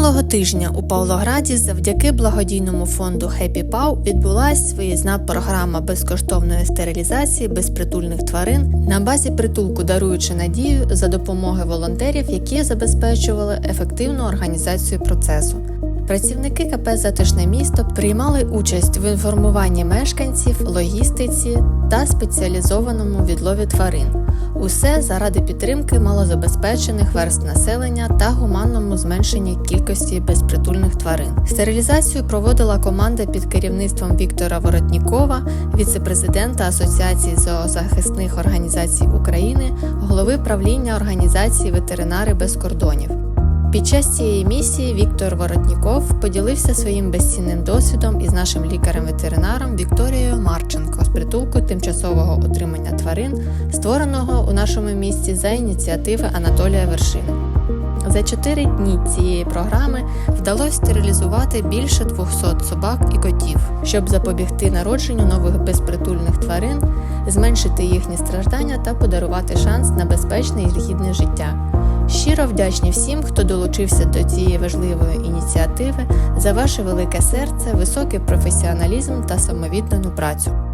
Минулого тижня у Павлограді завдяки благодійному фонду Happy Paw відбулася виїзна програма безкоштовної стерилізації безпритульних тварин на базі притулку даруючи надію за допомоги волонтерів, які забезпечували ефективну організацію процесу. Працівники КП Затишне місто приймали участь в інформуванні мешканців, логістиці та спеціалізованому відлові тварин. Усе заради підтримки малозабезпечених верст населення та гуманному зменшенні кількості безпритульних тварин. Стерилізацію проводила команда під керівництвом Віктора Воротнікова, віце-президента Асоціації зоозахисних організацій України, голови правління організації Ветеринари без кордонів. Під час цієї місії Віктор Воротніков поділився своїм безцінним досвідом із нашим лікарем-ветеринаром Вікторією Марченко з притулку тимчасового утримання тварин, створеного у нашому місті за ініціативи Анатолія Вершини. За чотири дні цієї програми вдалося стерилізувати більше 200 собак і котів, щоб запобігти народженню нових безпритульних тварин, зменшити їхні страждання та подарувати шанс на безпечне і гідне життя. Щиро вдячні всім, хто долучився до цієї важливої ініціативи за ваше велике серце, високий професіоналізм та самовіддану працю.